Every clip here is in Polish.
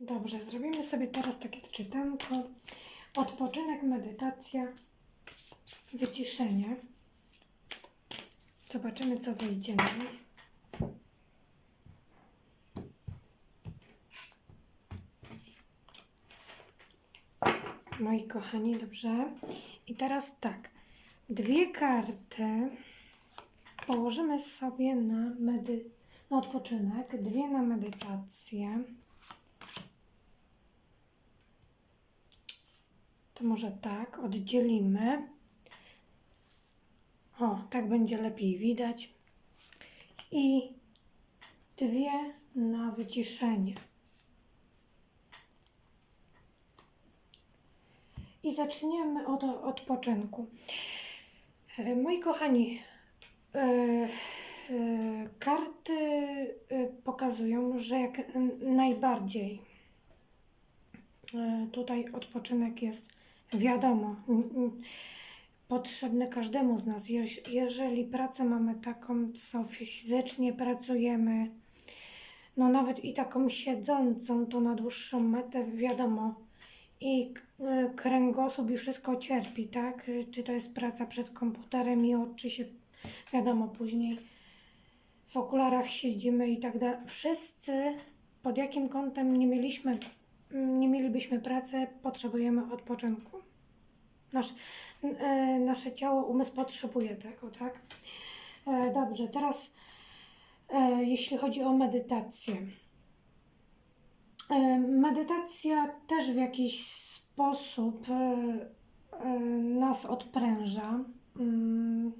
Dobrze, zrobimy sobie teraz takie czytanko. Odpoczynek, medytacja, wyciszenie. Zobaczymy, co wyjdzie. Moi kochani, dobrze. I teraz tak. Dwie karty położymy sobie na, medy- na odpoczynek, dwie na medytację. To może tak, oddzielimy. O, tak będzie lepiej widać. I dwie na wyciszenie. I zaczniemy od odpoczynku. E, Moi kochani, e, e, karty pokazują, że jak najbardziej tutaj odpoczynek jest wiadomo potrzebny każdemu z nas. Jeż- Jeżeli pracę mamy taką, co fizycznie pracujemy, no nawet i taką siedzącą, to na dłuższą metę wiadomo, i y, kręgosłup i wszystko cierpi, tak? Czy to jest praca przed komputerem i oczy się, wiadomo, później w okularach siedzimy i tak dalej. Wszyscy, pod jakim kątem nie mieliśmy, nie mielibyśmy pracy, potrzebujemy odpoczynku. Nasz, e, nasze ciało, umysł potrzebuje tego, tak? E, dobrze, teraz e, jeśli chodzi o medytację. E, Medytacja też w jakiś sposób e, e, nas odpręża. Mm,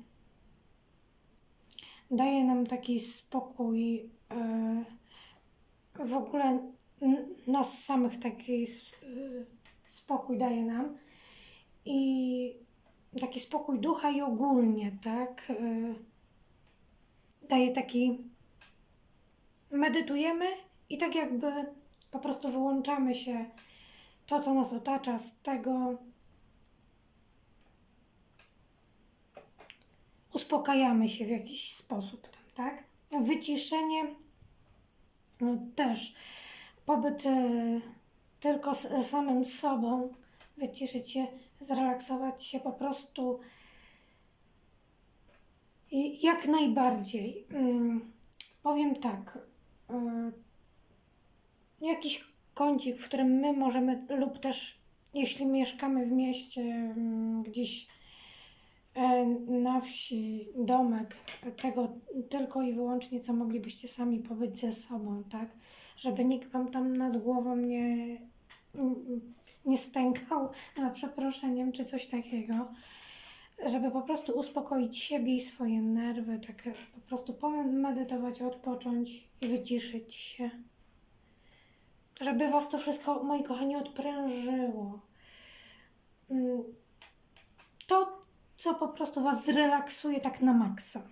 Daje nam taki spokój, e, w ogóle nas samych taki e, spokój daje nam i taki spokój ducha i ogólnie, tak? e, Daje taki medytujemy i tak jakby po prostu wyłączamy się to, co nas otacza, z tego uspokajamy się w jakiś sposób, tak? Wyciszenie no, też pobyt e, tylko z samym sobą, wyciszyć się, zrelaksować się po prostu jak najbardziej. Mm, powiem tak. y, jakiś kącik, w którym my możemy, lub też jeśli mieszkamy w mieście, mm, gdzieś e, na wsi, domek, tego tylko i wyłącznie, co moglibyście sami pobyć ze sobą, tak? Żeby nikt wam tam nad głową nie, nie stękał, za przeproszeniem, czy coś takiego. Żeby po prostu uspokoić siebie i swoje nerwy, tak po prostu pomedytować, odpocząć i wyciszyć się żeby Was to wszystko, moi kochani, odprężyło. Mm, To, co po prostu Was zrelaksuje tak na maksa,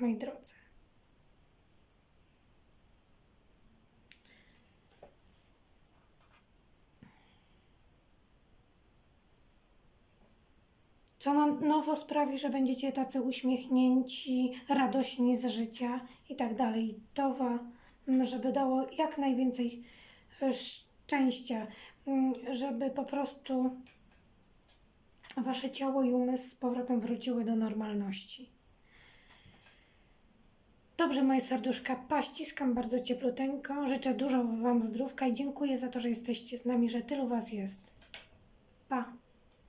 moi drodzy. Co na nowo sprawi, że będziecie tacy uśmiechnięci, radośni z życia i tak dalej. To Wam, żeby dało jak najwięcej e, szczęścia, mm, żeby po prostu Wasze ciało i umysł z powrotem wróciły do normalności. Dobrze, moje serduszka, paściskam bardzo ciepluteńko. Życzę dużo Wam zdrówka i dziękuję za to, że jesteście z nami, że tylu Was jest. Pa!